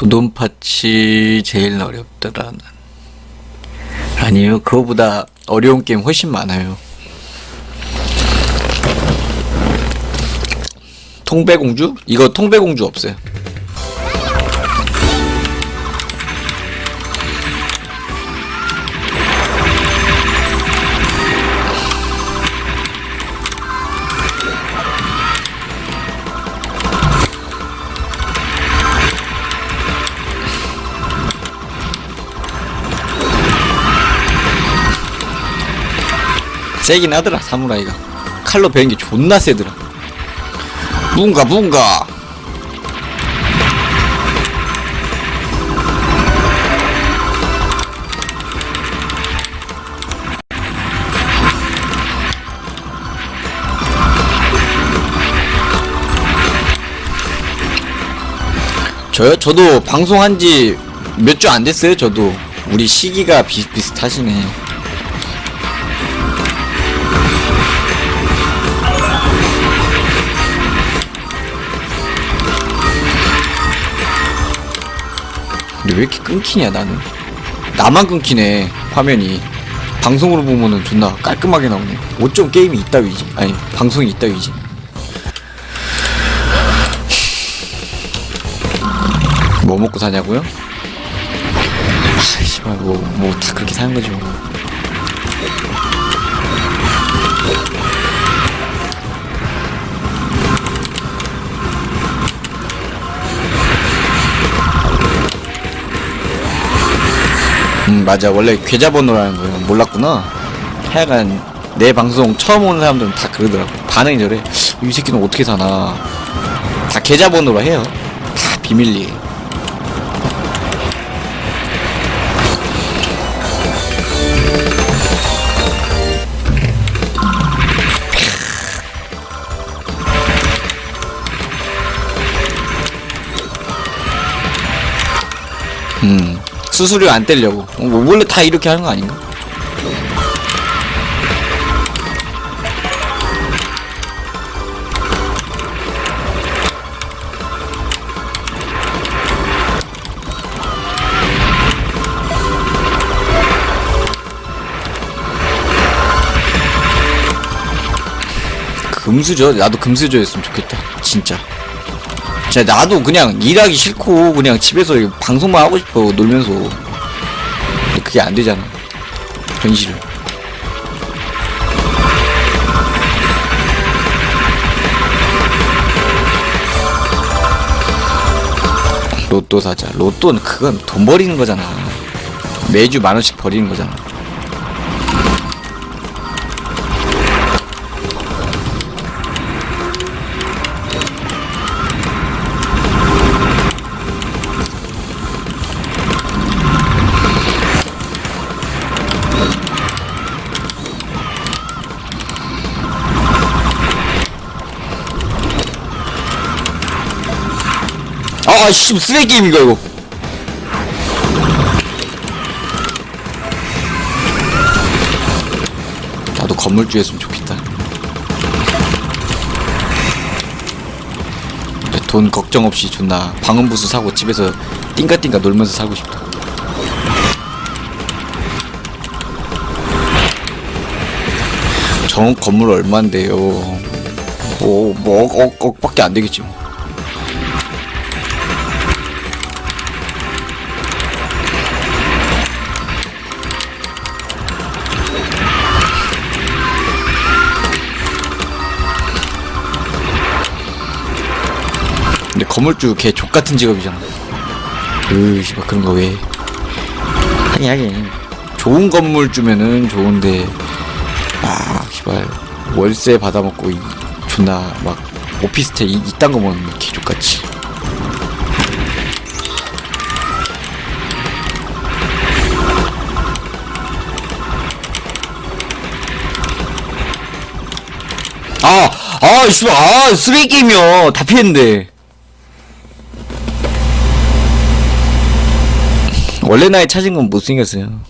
도돈파치 제일 어렵더라. 난. 아니에요. 그거보다 어려운 게임 훨씬 많아요. 통배공주? 이거 통배공주 없어요. 세긴 하더라 사무라이가. 칼로 베는 게 존나 세더라. 뭔가 뭔가. 저요? 저도 방송한 지 몇 주 안 됐어요 저도. 우리 시기가 비슷비슷하시네 왜 이렇게 끊기냐 나는. 나만 끊기네 화면이. 방송으로 보면은 존나 깔끔하게 나오네. 어쩜 게임이 있다위지. 아니 방송이 있다위지. 뭐 먹고 사냐고요? 아 씨발 뭐뭐 다 그렇게 사는 거지 뭐 맞아. 원래 계좌번호라는 거예요 몰랐구나. 하여간 내 방송 처음 오는 사람들은 다 그러더라고. 반응이 저래. 이 새끼는 어떻게 사나. 다 계좌번호로 해요. 다 비밀리에. 음 수수료 안 떼려고. 어, 뭐 원래 다 이렇게 하는 거 아닌가? 금수저? 나도 금수저였으면 좋겠다. 진짜 진짜 나도 그냥 일하기 싫고 그냥 집에서 방송만 하고 싶어 놀면서. 근데 그게 안 되잖아 현실은. 로또 사자. 로또는 그건 돈 버리는 거잖아. 매주 만 원씩 버리는 거잖아 아, 씨, 쓰레기 게임인가, 이거. 나도 건물주 했으면 좋겠다. 돈 걱정 없이 존나 방음부스 사고 집에서 띵가띵가 놀면서 살고 싶다. 저 건물 얼만데요? 뭐, 뭐, 억, 억, 억밖에 안 되겠지, 뭐. 근데 건물주 걔 족같은 직업이잖아 으 씨발 그런 거 왜 하긴 하긴 좋은 건물 주면은 좋은데 아 씨발 월세 받아먹고 이, 존나 막 오피스텔 이, 이딴 거 보면 개 족같이 아! 아, 씨발, 아, 쓰레기 게임이야. 다 피했는데. 원래 나이 찾은 건 못생겼어요.